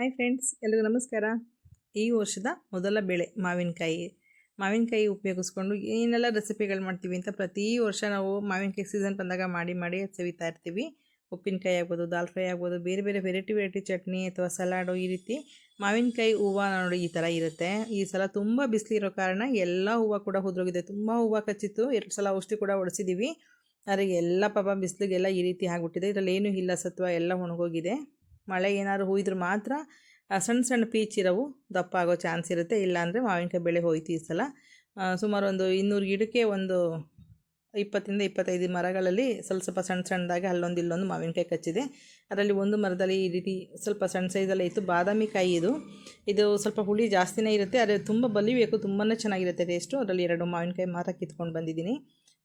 Hi friends ಎಲ್ಲರಿಗೂ ನಮಸ್ಕಾರ. ಈ ವರ್ಷದ ಮೊದಲ ಬೆಳೆ ಮಾವಿನಕಾಯಿ. ಮಾವಿನಕಾಯಿ ಉಪಯೋಗಿಸ್ಕೊಂಡು ಏನೆಲ್ಲ ರೆಸಿಪಿಗಳು ಮಾಡ್ತೀವಿ ಅಂತ ಪ್ರತಿ ವರ್ಷ ನಾವು ಮಾವಿನಕಾಯಿ ಸೀಸನ್ ಬಂದಾಗ ಮಾಡಿ ಮಾಡಿ ಸವಿತಾ ಇರ್ತೀವಿ. ಉಪ್ಪಿನಕಾಯಿ ಆಗ್ಬೋದು, ದಾಲ್ ಫ್ರೈ ಆಗ್ಬೋದು, ಬೇರೆ ಬೇರೆ ವೆರೈಟಿ ವೆರೈಟಿ ಚಟ್ನಿ ಅಥವಾ ಸಲಾಡು ಈ ರೀತಿ ಮಾವಿನಕಾಯಿ ಹೂವು ನೋಡಿ ಈ ಥರ ಇರುತ್ತೆ. ಈ ಸಲ ತುಂಬ ಬಿಸಿಲಿರೋ ಕಾರಣ ಎಲ್ಲ ಹೂವು ಕೂಡ ಹುದ್ರೋಗಿದೆ. ತುಂಬ ಹೂವು ಕಚ್ಚಿತ್ತು. ಎರಡು ಸಲ ಔಷಧಿ ಕೂಡ ಹೊಡೆಸಿದ್ದೀವಿ ಆದರೆ ಎಲ್ಲ ಪಾಪ ಬಿಸಿಲಿಗೆಲ್ಲ ಈ ರೀತಿ ಆಗಿಬಿಟ್ಟಿದೆ. ಇದರಲ್ಲಿ ಏನೂ ಇಲ್ಲ ಸತ್ವ, ಎಲ್ಲ ಒಣಗೋಗಿದೆ. ಮಳೆ ಏನಾದ್ರು ಹುಯ್ದ್ರೆ ಮಾತ್ರ ಸಣ್ಣ ಸಣ್ಣ ಪೀಚ್ ಇರೋವು ದಪ್ಪ ಆಗೋ ಚಾನ್ಸ್ ಇರುತ್ತೆ. ಇಲ್ಲಾಂದರೆ ಮಾವಿನಕಾಯಿ ಬೆಳೆ ಹೋಯ್ತು ಈ ಸಲ. ಸುಮಾರು ಒಂದು ಇನ್ನೂರು ಗಿಡಕ್ಕೆ ಒಂದು ಇಪ್ಪತ್ತರಿಂದ ಇಪ್ಪತ್ತೈದು ಮರಗಳಲ್ಲಿ ಸ್ವಲ್ಪ ಸ್ವಲ್ಪ ಸಣ್ಣ ಸಣ್ಣದಾಗಿ ಅಲ್ಲೊಂದು ಇಲ್ಲೊಂದು ಮಾವಿನಕಾಯಿ ಕಚ್ಚಿದೆ. ಅದರಲ್ಲಿ ಒಂದು ಮರದಲ್ಲಿ ಈ ರೀತಿ ಸ್ವಲ್ಪ ಸಣ್ಣ ಸೈಜಲ್ಲೇ ಇತ್ತು. ಬಾದಾಮಿ ಕಾಯಿ ಇದು. ಇದು ಸ್ವಲ್ಪ ಹುಳಿ ಜಾಸ್ತಿನೇ ಇರುತ್ತೆ. ಆದರೆ ತುಂಬ ಬಲಿಬೇಕು ತುಂಬಾ ಚೆನ್ನಾಗಿರುತ್ತೆ ಟೇಸ್ಟು ಅದರಲ್ಲಿ ಎರಡು ಮಾವಿನಕಾಯಿ ಮಾತ್ರ ಕಿತ್ಕೊಂಡು ಬಂದಿದ್ದೀನಿ.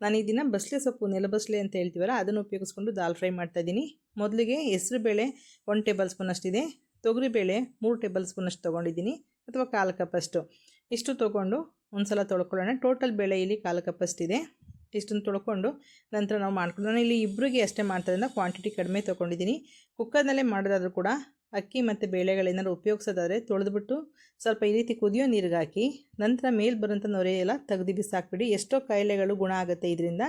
ನಾನು ಈ ದಿನ ಬಸ್ಲೆ ಸೊಪ್ಪು ನೆಲಬಸ್ಲೆ ಅಂತ ಹೇಳ್ತೀವಲ್ಲ, ಅದನ್ನು ಉಪಯೋಗಿಸ್ಕೊಂಡು ದಾಲ್ ಫ್ರೈ ಮಾಡ್ತಾಯಿದ್ದೀನಿ ಮೊದಲಿಗೆ ಹೆಸರು ಬೇಳೆ ಒನ್ ಟೇಬಲ್ ಸ್ಪೂನ್ ಅಷ್ಟಿದೆ. ತೊಗರಿಬೇಳೆ ಮೂರು ಟೇಬಲ್ ಸ್ಪೂನ್ ಅಷ್ಟು ತೊಗೊಂಡಿದ್ದೀನಿ. ಅಥವಾ ಕಾಲು ಕಪ್ ಅಷ್ಟು. ಇಷ್ಟು ತೊಗೊಂಡು ಒಂದು ಸಲ ತೊಳ್ಕೊಳ್ಳೋಣ. ಟೋಟಲ್ ಬೇಳೆ ಇಲ್ಲಿ ಕಾಲು ಕಪ್ ಅಷ್ಟಿದೆ. ಇಷ್ಟನ್ನು ತೊಳ್ಕೊಂಡು ನಂತರ ನಾವು ಮಾಡ್ಕೊಂಡು ನಾನು ಇಲ್ಲಿ ಇಬ್ಬರಿಗೆ ಅಷ್ಟೇ ಮಾಡ್ತಾರಿಂದ ಕ್ವಾಂಟಿಟಿ ಕಡಿಮೆ ತೊಗೊಂಡಿದ್ದೀನಿ. ಕುಕ್ಕರ್ನಲ್ಲೇ ಮಾಡೋದಾದ್ರೂ ಕೂಡ ಅಕ್ಕಿ ಮತ್ತು ಬೇಳೆಗಳೇನಾದ್ರು ಉಪಯೋಗಿಸೋದಾದರೆ ತೊಳೆದುಬಿಟ್ಟು ಸ್ವಲ್ಪ ಈ ರೀತಿ ಕುದಿಯೋ ನೀರಿಗೆ ಹಾಕಿ, ನಂತರ ಮೇಲೆ ಬರೋಂಥ ನೊರೆ ಎಲ್ಲ ತೆಗ್ದು ಬಿಸಾಕ್ಬಿಡಿ. ಎಷ್ಟೋ ಕಾಯಿಲೆಗಳು ಗುಣ ಆಗುತ್ತೆ ಇದರಿಂದ.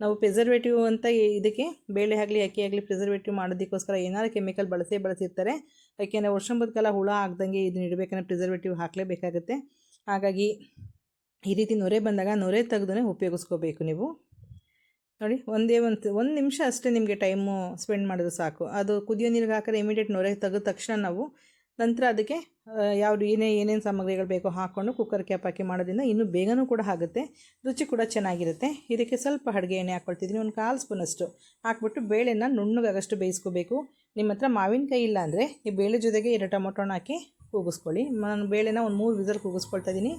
ನಾವು ಪ್ರಿಸರ್ವೇಟಿವ್ ಅಂತ ಇದಕ್ಕೆ, ಬೇಳೆ ಆಗಲಿ, ಅಕ್ಕಿ ಆಗಲಿ ಪ್ರಿಸರ್ವೇಟಿವ್ ಮಾಡೋದಕ್ಕೋಸ್ಕರ ಏನಾದ್ರು ಕೆಮಿಕಲ್ ಬಳಸೇ ಬಳಸಿರ್ತಾರೆ. ಯಾಕೆಂದರೆ ವರ್ಷಂಬದ ಕಾಲ ಹುಳ ಆಗ್ದಂಗೆ ಇದನ್ನ ಇಡಬೇಕಂದ್ರೆ ಪ್ರಿಸರ್ವೇಟಿವ್ ಹಾಕಲೇಬೇಕಾಗುತ್ತೆ. ಹಾಗಾಗಿ ಈ ರೀತಿ ನೊರೆ ಬಂದಾಗ ನೊರೆ ತೆಗೆದೇ ಉಪಯೋಗಿಸ್ಕೋಬೇಕು ನೀವು. ನೋಡಿ, ಒಂದೇ ಒಂದು ಒಂದು ನಿಮಿಷ ಅಷ್ಟೇ ನಿಮಗೆ ಟೈಮು ಸ್ಪೆಂಡ್ ಮಾಡೋದು ಸಾಕು. ಅದು ಕುದಿಯೋ ನೀರಿಗೆ ಹಾಕಿದ್ರೆ ಇಮಿಡಿಯೇಟ್ ನೊರೆ ತೆಗೆದ ತಕ್ಷಣ ನಾವು ನಂತರ ಅದಕ್ಕೆ ಯಾವ ಏನೇ, ಏನೇನು ಸಾಮಗ್ರಿಗಳು ಬೇಕೋ ಹಾಕ್ಕೊಂಡು ಕುಕ್ಕರ್ ಕ್ಯಾಪ್ ಹಾಕಿ ಮಾಡೋದ್ರಿಂದ ಇನ್ನೂ ಬೇಗನೂ ಕೂಡ ಆಗುತ್ತೆ. ರುಚಿ ಕೂಡ ಚೆನ್ನಾಗಿರುತ್ತೆ. ಇದಕ್ಕೆ ಸ್ವಲ್ಪ ಅಡುಗೆ ಎಣ್ಣೆ ಹಾಕ್ಕೊಳ್ತಿದ್ದೀನಿ ಒಂದು ಕಾಲು ಸ್ಪೂನಷ್ಟು ಹಾಕ್ಬಿಟ್ಟು ಬೇಳೆನ ನುಣ್ಣಗಾಗಷ್ಟು ಬೇಯಿಸ್ಕೋಬೇಕು. ನಿಮ್ಮ ಹತ್ರ ಮಾವಿನಕಾಯಿ ಇಲ್ಲ ಅಂದರೆ ಈ ಬೇಳೆ ಜೊತೆಗೆ ಎರಡು ಟೊಮೊಟೊನ ಹಾಕಿ ಕೂಗಿಸ್ಕೊಳ್ಳಿ. ನಾನು ಬೇಳೆನ ಒಂದು ಮೂರು ವಿಸಲ್ ಕೂಗಿಸ್ಕೊಳ್ತಾ ಇದ್ದೀನಿ.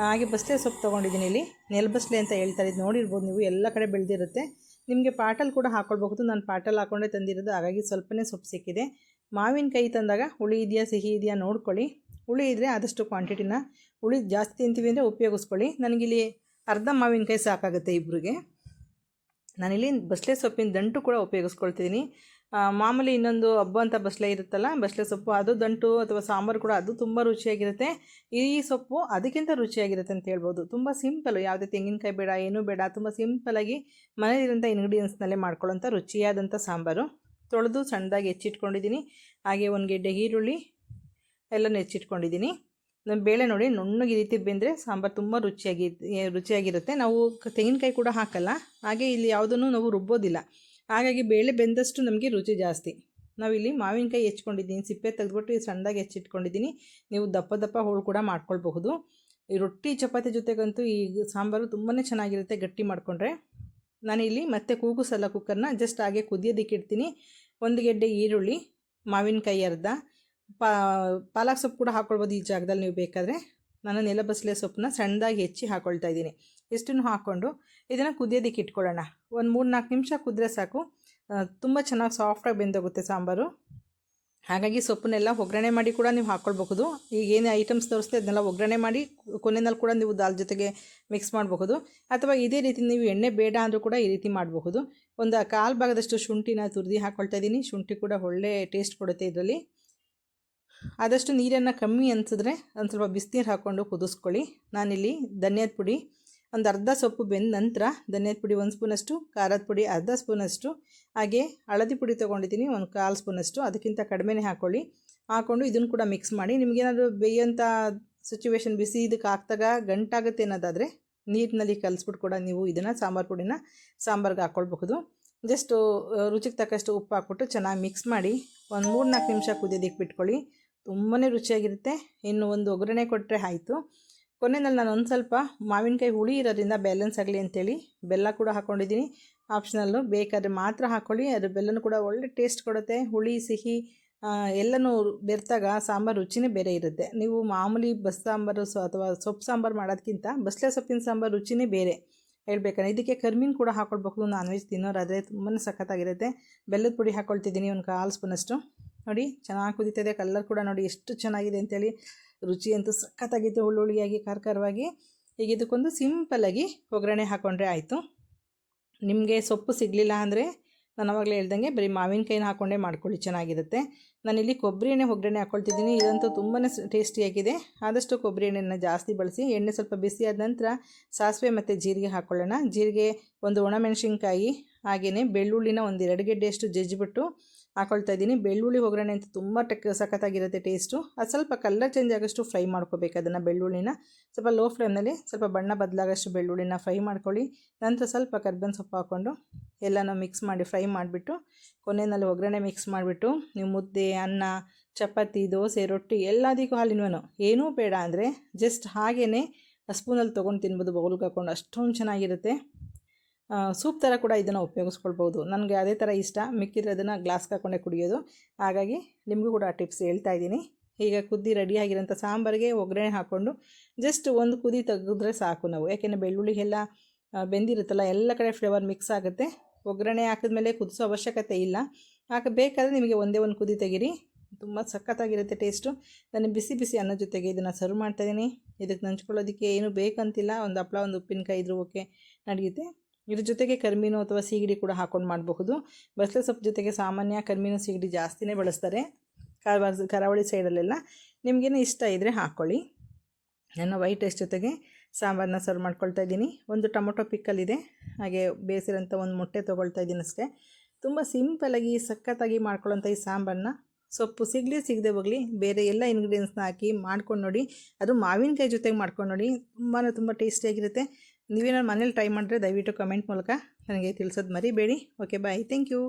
ಹಾಗೆ ಬಸ್ಲೆ ಸೊಪ್ಪು ತೊಗೊಂಡಿದ್ದೀನಿ ಇಲ್ಲಿ. ನೆಲಬಸ್ಲೆ ಅಂತ ಹೇಳ್ತಾರೆ. ಇದು ನೋಡಿರ್ಬೋದು ನೀವು, ಎಲ್ಲ ಕಡೆ ಬೆಳೆದಿರುತ್ತೆ. ನಿಮಗೆ ಪಾಟಲ್ಲಿ ಕೂಡ ಹಾಕ್ಕೊಳ್ಬಹುದು ನಾನು ಪಾಟಲ್ಲಿ ಹಾಕ್ಕೊಂಡೇ ತಂದಿರೋದು, ಹಾಗಾಗಿ ಸ್ವಲ್ಪನೇ ಸೊಪ್ಪು ಸಿಕ್ಕಿದೆ. ಮಾವಿನಕಾಯಿ ತಂದಾಗ ಹುಳಿ ಇದೆಯಾ, ಸಿಹಿ ಇದೆಯಾ ನೋಡ್ಕೊಳ್ಳಿ. ಹುಳಿ ಇದ್ದರೆ ಆದಷ್ಟು ಕ್ವಾಂಟಿಟಿನ ಹುಳಿ ಜಾಸ್ತಿ ತಿಂತೀವಿ ಅಂದರೆ ಉಪಯೋಗಿಸ್ಕೊಳ್ಳಿ. ನನಗಿಲ್ಲಿ ಅರ್ಧ ಮಾವಿನಕಾಯಿ ಸಾಕಾಗುತ್ತೆ ಇಬ್ಬರಿಗೆ ನಾನಿಲ್ಲಿ ಬಸ್ಲೆ ಸೊಪ್ಪಿನ ದಂಟು ಕೂಡ ಉಪಯೋಗಿಸ್ಕೊಳ್ತಿದ್ದೀನಿ. ಮಾಮೂಲಿ ಇನ್ನೊಂದು ಹಬ್ಬ ಅಂತ ಬಸ್ಲೆ ಇರುತ್ತಲ್ಲ, ಬಸ್ಲೆ ಸೊಪ್ಪು ಅದು ದಂಟು ಅಥವಾ ಸಾಂಬಾರು ಕೂಡ ಅದು ತುಂಬ ರುಚಿಯಾಗಿರುತ್ತೆ. ಈ ಸೊಪ್ಪು ಅದಕ್ಕಿಂತ ರುಚಿಯಾಗಿರುತ್ತೆ ಅಂತ ಹೇಳ್ಬೋದು. ತುಂಬ ಸಿಂಪಲ್ಲು ಯಾವುದೇ ತೆಂಗಿನಕಾಯಿ ಬೇಡ, ಏನೂ ಬೇಡ, ತುಂಬ ಸಿಂಪಲಾಗಿ ಮನೆಯಲ್ಲಿರೋಂಥ ಇಂಗ್ರೀಡಿಯೆಂಟ್ಸ್ನಲ್ಲೇ ಮಾಡ್ಕೊಳ್ಳೋಂಥ ರುಚಿಯಾದಂಥ ಸಾಂಬಾರು. ತೊಳೆದು ಸಣ್ಣದಾಗಿ ಹೆಚ್ಚಿಟ್ಕೊಂಡಿದ್ದೀನಿ. ಹಾಗೆ ಒಂದು ಗೆಡ್ಡೆ ಈರುಳ್ಳಿ ಎಲ್ಲನೂ ಹೆಚ್ಚಿಟ್ಕೊಂಡಿದ್ದೀನಿ. ನಮ್ಮ ಬೇಳೆ ನೋಡಿ ನುಣ್ಣಗೆ ಈ ರೀತಿ ಬೆಂದರೆ ಸಾಂಬಾರು ತುಂಬ ರುಚಿಯಾಗಿ, ರುಚಿಯಾಗಿರುತ್ತೆ. ನಾವು ತೆಂಗಿನಕಾಯಿ ಕೂಡ ಹಾಕಲ್ಲ, ಹಾಗೆ ಇಲ್ಲಿ ಯಾವುದನ್ನು ನಾವು ರುಬ್ಬೋದಿಲ್ಲ. ಹಾಗಾಗಿ ಬೇಳೆ ಬೆಂದಷ್ಟು ನಮಗೆ ರುಚಿ ಜಾಸ್ತಿ. ನಾವಿಲ್ಲಿ ಮಾವಿನಕಾಯಿ ಹೆಚ್ಕೊಂಡಿದ್ದೀನಿ, ಸಿಪ್ಪೆ ತೆಗೆದ್ಬಿಟ್ಟು ಸಣ್ಣದಾಗಿ ಹೆಚ್ಚಿಟ್ಕೊಂಡಿದ್ದೀನಿ. ನೀವು ದಪ್ಪ ದಪ್ಪ ಹೋಳು ಕೂಡ ಮಾಡ್ಕೊಳ್ಬಹುದು. ಈ ರೊಟ್ಟಿ ಚಪಾತಿ ಜೊತೆಗಂತೂ ಈ ಸಾಂಬಾರು ತುಂಬಾ ಚೆನ್ನಾಗಿರುತ್ತೆ ಗಟ್ಟಿ ಮಾಡಿಕೊಂಡ್ರೆ. ನಾನಿಲ್ಲಿ ಮತ್ತೆ ಕೂಗುಸಲ್ಲ ಕುಕ್ಕರ್ನ ಜಸ್ಟ್ ಹಾಗೆ ಕುದಿಯೋದಕ್ಕೆ ಇಡ್ತೀನಿ. ಒಂದು ಗೆಡ್ಡೆ ಈರುಳ್ಳಿ, ಮಾವಿನಕಾಯಿ ಅರ್ಧ ಪಾಲಕ್ ಸೊಪ್ಪು ಕೂಡ ಹಾಕ್ಕೊಳ್ಬೋದು ಈ ಜಾಗದಲ್ಲಿ ನೀವು ಬೇಕಾದರೆ. ನಾನು ನೆಲಬಸಳೆ ಸೊಪ್ಪನ್ನ ಸಣ್ಣದಾಗಿ ಹೆಚ್ಚಿ ಹಾಕ್ಕೊಳ್ತಾ ಇದ್ದೀನಿ. ಇಷ್ಟನ್ನು ಹಾಕ್ಕೊಂಡು ಇದನ್ನು ಕುದಿಯೋದಕ್ಕೆ ಇಟ್ಕೊಳ್ಳೋಣ. ಒಂದು ಮೂರು ನಾಲ್ಕು ನಿಮಿಷ ಕುದ್ರೆ ಸಾಕು. ತುಂಬ ಚೆನ್ನಾಗಿ ಸಾಫ್ಟಾಗಿ ಬೆಂದೋಗುತ್ತೆ ಸಾಂಬಾರು. ಹಾಗಾಗಿ ಸೊಪ್ಪನ್ನೆಲ್ಲ ಒಗ್ಗರಣೆ ಮಾಡಿ ಕೂಡ ನೀವು ಹಾಕ್ಕೊಳ್ಬಹುದು. ಈಗ ಏನೇ ಐಟಮ್ಸ್ ತೋರಿಸ್ತೆ ಅದನ್ನೆಲ್ಲ ಒಗ್ಗರಣೆ ಮಾಡಿ ಕೊನೆಯಲ್ಲಿ ಕೂಡ ನೀವು ದಾಲ್ ಜೊತೆಗೆ ಮಿಕ್ಸ್ ಮಾಡಬಹುದು. ಅಥವಾ ಇದೇ ರೀತಿ ನೀವು ಎಣ್ಣೆ ಬೇಡ ಅಂದರೂ ಕೂಡ ಈ ರೀತಿ ಮಾಡಬಹುದು. ಒಂದು ಕಾಲು ಭಾಗದಷ್ಟು ಶುಂಠಿನ ತುರಿದು ಹಾಕ್ಕೊಳ್ತಾ ಇದ್ದೀನಿ. ಶುಂಠಿ ಕೂಡ ಒಳ್ಳೆ ಟೇಸ್ಟ್ ಕೊಡುತ್ತೆ ಇದರಲ್ಲಿ. ಆದಷ್ಟು ನೀರನ್ನು ಕಮ್ಮಿ ಅನಿಸಿದ್ರೆ ಒಂದು ಸ್ವಲ್ಪ ಬಿಸಿನೀರು ಹಾಕ್ಕೊಂಡು ಕುದಿಸ್ಕೊಳ್ಳಿ. ನಾನಿಲ್ಲಿ ಧನಿಯಾದ ಪುಡಿ ಒಂದು ಅರ್ಧ ಸೊಪ್ಪು ಬೆಂದ ನಂತರ ಧನಿಯಾದ ಪುಡಿ ಒಂದು ಸ್ಪೂನಷ್ಟು, ಖಾರದ ಪುಡಿ ಅರ್ಧ ಸ್ಪೂನಷ್ಟು, ಹಾಗೆ ಹಳದಿ ಪುಡಿ ತೊಗೊಂಡಿದ್ದೀನಿ ಒಂದು ಕಾಲು ಸ್ಪೂನಷ್ಟು. ಅದಕ್ಕಿಂತ ಕಡಿಮೆನೇ ಹಾಕ್ಕೊಳ್ಳಿ ಹಾಕ್ಕೊಂಡು ಇದನ್ನು ಕೂಡ ಮಿಕ್ಸ್ ಮಾಡಿ. ನಿಮಗೇನಾದರೂ ಬೇಯೋಂಥ ಸಿಚುವೇಶನ್ ಬಿಸಿ ಇದಕ್ಕೆ ಹಾಕ್ದಾಗ ಗಂಟಾಗುತ್ತೆ ಅನ್ನೋದಾದರೆ ನೀರಿನಲ್ಲಿ ಕಲಿಸ್ಬಿಟ್ಟು ಕೂಡ ನೀವು ಇದನ್ನು ಸಾಂಬಾರು ಪುಡಿನ ಸಾಂಬಾರ್ಗೆ ಹಾಕ್ಕೊಳ್ಬಹುದು ಜಸ್ಟು ರುಚಿಗೆ ತಕ್ಕಷ್ಟು ಉಪ್ಪು ಹಾಕ್ಬಿಟ್ಟು ಚೆನ್ನಾಗಿ ಮಿಕ್ಸ್ ಮಾಡಿ ಒಂದು ಮೂರು ನಾಲ್ಕು ನಿಮಿಷ ಕುದಿಯೋದಕ್ಕೆ ಬಿಟ್ಕೊಳ್ಳಿ. ತುಂಬಾ ರುಚಿಯಾಗಿರುತ್ತೆ. ಇನ್ನು ಒಂದು ಒಗ್ಗರಣೆ ಕೊಟ್ಟರೆ ಆಯಿತು. ಕೊನೆಯಲ್ಲಿ ನಾನು ಒಂದು ಸ್ವಲ್ಪ ಮಾವಿನಕಾಯಿ ಹುಳಿ ಇರೋದ್ರಿಂದ ಬ್ಯಾಲೆನ್ಸ್ ಆಗಲಿ ಅಂತೇಳಿ ಬೆಲ್ಲ ಕೂಡ ಹಾಕ್ಕೊಂಡಿದ್ದೀನಿ ಆಪ್ಷನಲ್ಲು ಬೇಕಾದರೆ ಮಾತ್ರ ಹಾಕ್ಕೊಳ್ಳಿ ಅದು ಬೆಲ್ಲನೂ ಕೂಡ ಒಳ್ಳೆ ಟೇಸ್ಟ್ ಕೊಡುತ್ತೆ. ಹುಳಿ, ಸಿಹಿ ಎಲ್ಲನೂ ಬೆರೆತಾಗ ಸಾಂಬಾರು ರುಚಿನೇ ಬೇರೆ ಇರುತ್ತೆ. ನೀವು ಮಾಮೂಲಿ ಬಸ್ ಸಾಂಬಾರು ಸೊ ಅಥವಾ ಸೊಪ್ಪು ಸಾಂಬಾರು ಮಾಡೋದಕ್ಕಿಂತ ಬಸಳೆ ಸೊಪ್ಪಿನ ಸಾಂಬಾರು ರುಚಿನೇ ಬೇರೆ. ಹೇಳ್ಬೇಕಂದ್ರೆ ಇದಕ್ಕೆ ಕರ್ಮೀನ್ ಕೂಡ ಹಾಕ್ಕೊಳ್ಬೇಕು ನಾನ್ ವೆಜ್ ತಿನ್ನೋರಾದರೆ ತುಂಬಾ ಸಖತ್ತಾಗಿರುತ್ತೆ. ಬೆಲ್ಲದ ಪುಡಿ ಹಾಕ್ಕೊಳ್ತಿದ್ದೀನಿ ಒಂದು ಕಾಲು ಸ್ಪೂನಷ್ಟು. ನೋಡಿ, ಚೆನ್ನಾಗಿ ಕುದೀತಿದೆ ಕಲರ್ ಕೂಡ ನೋಡಿ ಎಷ್ಟು ಚೆನ್ನಾಗಿದೆ ಅಂತೇಳಿ. ರುಚಿ ಅಂತೂ ಸಖತ್ತಾಗಿತ್ತು ಹುಳ್ಳುಳ್ಳಿಯಾಗಿ ಖಾರ ಖಾರವಾಗಿ ಈಗ ಇದಕ್ಕೊಂದು ಸಿಂಪಲ್ಲಾಗಿ ಒಗ್ಗರಣೆ ಹಾಕ್ಕೊಂಡ್ರೆ ಆಯಿತು. ನಿಮಗೆ ಸೊಪ್ಪು ಸಿಗಲಿಲ್ಲ ಅಂದರೆ ನಾನು ಅವಾಗಲೇ ಹೇಳ್ದಂಗೆ ಬರೀ ಮಾವಿನಕಾಯಿನ ಹಾಕ್ಕೊಂಡೇ ಮಾಡ್ಕೊಳ್ಳಿ, ಚೆನ್ನಾಗಿರುತ್ತೆ. ನಾನಿಲ್ಲಿ ಕೊಬ್ಬರಿ ಎಣ್ಣೆ ಒಗ್ಗರಣೆ ಹಾಕ್ಕೊಳ್ತಿದ್ದೀನಿ ಇದಂತೂ ತುಂಬಾ ಟೇಸ್ಟಿಯಾಗಿದೆ ಆದಷ್ಟು ಕೊಬ್ಬರಿ ಎಣ್ಣೆನ ಜಾಸ್ತಿ ಬಳಸಿ, ಎಣ್ಣೆ ಸ್ವಲ್ಪ ಬಿಸಿ ಆದ ನಂತರ ಸಾಸಿವೆ ಮತ್ತು ಜೀರಿಗೆ ಹಾಕ್ಕೊಳ್ಳೋಣ ಜೀರಿಗೆ ಒಂದು ಒಣಮೆಣಸಿನ್ಕಾಯಿ ಹಾಗೆಯೇ ಬೆಳ್ಳುಳ್ಳಿನ ಒಂದು ಎರಡು ಗೆಡ್ಡೆಯಷ್ಟು ಜಜ್ಜಿಬಿಟ್ಟು ಹಾಕೊಳ್ತಾ ಇದ್ದೀನಿ. ಬೆಳ್ಳುಳ್ಳಿ ಒಗ್ಗರಣೆ ಅಂತ ತುಂಬ ಟಕ್, ಸಖತ್ತಾಗಿರುತ್ತೆ ಟೇಸ್ಟು ಅದು ಸ್ವಲ್ಪ ಕಲರ್ ಚೇಂಜ್ ಆಗೋಷ್ಟು ಫ್ರೈ ಮಾಡ್ಕೋಬೇಕು ಅದನ್ನು ಬೆಳ್ಳುಳ್ಳಿನ. ಸ್ವಲ್ಪ ಲೋ ಫ್ಲೇಮ್ನಲ್ಲಿ ಸ್ವಲ್ಪ ಬಣ್ಣ ಬದಲಾಗೋಷ್ಟು ಬೆಳ್ಳುಳ್ಳಿನ ಫ್ರೈ ಮಾಡ್ಕೊಳ್ಳಿ. ನಂತರ ಸ್ವಲ್ಪ ಕರ್ಬೇವಿನ ಸೊಪ್ಪು ಹಾಕ್ಕೊಂಡು ಎಲ್ಲನೂ ಮಿಕ್ಸ್ ಮಾಡಿ ಫ್ರೈ ಮಾಡಿಬಿಟ್ಟು ಕೊನೆಯಲ್ಲಿ ಒಗ್ಗರಣೆ ಮಿಕ್ಸ್ ಮಾಡಿಬಿಟ್ಟು ನೀವು ಮುದ್ದೆ, ಅನ್ನ, ಚಪಾತಿ, ದೋಸೆ, ರೊಟ್ಟಿ ಎಲ್ಲದಕ್ಕೂ ಹಾಲಿನೂ ಏನೂ ಬೇಡ ಅಂದರೆ ಜಸ್ಟ್ ಹಾಗೇ ಸ್ಪೂನಲ್ಲಿ ತೊಗೊಂಡು ತಿನ್ಬೋದು ಬೌಲ್ಗೆ ಹಾಕ್ಕೊಂಡು ಅಷ್ಟೊಂದು ಚೆನ್ನಾಗಿರುತ್ತೆ. ಸೂಪ್ ಥರ ಕೂಡ ಇದನ್ನು ಉಪಯೋಗಿಸ್ಕೊಳ್ಬೋದು. ನನಗೆ ಅದೇ ಥರ ಇಷ್ಟ. ಮಿಕ್ಕಿದ್ರೆ ಅದನ್ನು ಗ್ಲಾಸ್ ಹಾಕ್ಕೊಂಡೆ ಕುಡಿಯೋದು. ಹಾಗಾಗಿ ನಿಮಗೂ ಕೂಡ ಆ ಟಿಪ್ಸ್ ಹೇಳ್ತಾ ಇದ್ದೀನಿ. ಈಗ ಕುದ್ದಿ ರೆಡಿಯಾಗಿರೋಂಥ ಸಾಂಬಾರಿಗೆ ಒಗ್ಗರಣೆ ಹಾಕ್ಕೊಂಡು ಜಸ್ಟ್ ಒಂದು ಕುದಿ ತೆಗೆದ್ರೆ ಸಾಕು ನಾವು. ಯಾಕೆಂದರೆ ಬೆಳ್ಳುಳ್ಳಿ ಎಲ್ಲ ಬೆಂದಿರುತ್ತಲ್ಲ, ಎಲ್ಲ ಕಡೆ ಫ್ಲೇವರ್ ಮಿಕ್ಸ್ ಆಗುತ್ತೆ. ಒಗ್ಗರಣೆ ಹಾಕಿದ್ಮೇಲೆ ಕುದಿಸೋ ಅವಶ್ಯಕತೆ ಇಲ್ಲ. ಹಾಗೆ ಬೇಕಾದರೆ ನಿಮಗೆ ಒಂದೇ ಒಂದು ಕುದಿ ತೆಗೀರಿ. ತುಂಬ ಸಖತ್ತಾಗಿರುತ್ತೆ ಟೇಸ್ಟು ನಾನು ಬಿಸಿ ಬಿಸಿ ಅನ್ನ ಜೊತೆಗೆ ಇದನ್ನು ಸರ್ವ್ ಮಾಡ್ತಾಯಿದ್ದೀನಿ ಇದಕ್ಕೆ ನಂಚ್ಕೊಳ್ಳೋದಕ್ಕೆ ಏನು ಬೇಕಂತಿಲ್ಲ. ಒಂದು ಹಪ್ಪಳ ಒಂದು ಉಪ್ಪಿನಕಾಯಿ ಇದ್ರೂ ಓಕೆ ನಡೆಯುತ್ತೆ. ಇದ್ರ ಜೊತೆಗೆ ಕರ್ಮೀನು ಅಥವಾ ಸೀಗಡಿ ಕೂಡ ಹಾಕೊಂಡು ಮಾಡಬಹುದು. ಬಸಳೆ ಸೊಪ್ಪು ಜೊತೆಗೆ ಸಾಮಾನ್ಯ ಕರ್ಮೀನು ಸೀಗಡಿ ಜಾಸ್ತಿನೇ ಬಳಸ್ತಾರೆ. ಕಾರವಾರ, ಕರಾವಳಿ ಸೈಡಲ್ಲೆಲ್ಲ ನಿಮಗೇನು ಇಷ್ಟ ಇದ್ದರೆ ಹಾಕ್ಕೊಳ್ಳಿ ನಾನು ವೈಟ್ ರೈಸ್ ಜೊತೆಗೆ ಸಾಂಬಾರನ್ನ ಸರ್ವ್ ಮಾಡ್ಕೊಳ್ತಾ ಇದ್ದೀನಿ. ಒಂದು ಟೊಮೊಟೊ ಪಿಕ್ಕಲ್ ಇದೆ ಹಾಗೆ ಬೇಯಿಸಿರೋಂಥ ಒಂದು ಮೊಟ್ಟೆ ತೊಗೊಳ್ತಾ ಇದ್ದೀನಿ ಅಷ್ಟೇ. ತುಂಬ ಸಿಂಪಲಾಗಿ ಸಖತ್ತಾಗಿ ಮಾಡ್ಕೊಳ್ಳೋಂಥ ಈ ಸಾಂಬಾರನ್ನ ಸೊಪ್ಪು ಸಿಗಲಿ, ಸಿಗದೆ ಹೋಗಲಿ, ಬೇರೆ ಎಲ್ಲ ಇಂಗ್ರೀಡಿಯೆಂಟ್ಸ್ನ ಹಾಕಿ ಮಾಡ್ಕೊಂಡು ನೋಡಿ. ಅದು ಮಾವಿನಕಾಯಿ ಜೊತೆಗೆ ಮಾಡ್ಕೊಂಡು ನೋಡಿ. ತುಂಬಾ ತುಂಬ ಟೇಸ್ಟಿಯಾಗಿರುತ್ತೆ ನೀವೇನಾದ್ರು ಮನೇಲಿ ಟ್ರೈ ಮಾಡಿದ್ರೆ ದಯವಿಟ್ಟು ಕಮೆಂಟ್ ಮೂಲಕ ನನಗೆ ತಿಳಿಸೋದು ಮರಿಬೇಡಿ. Okay bye thank you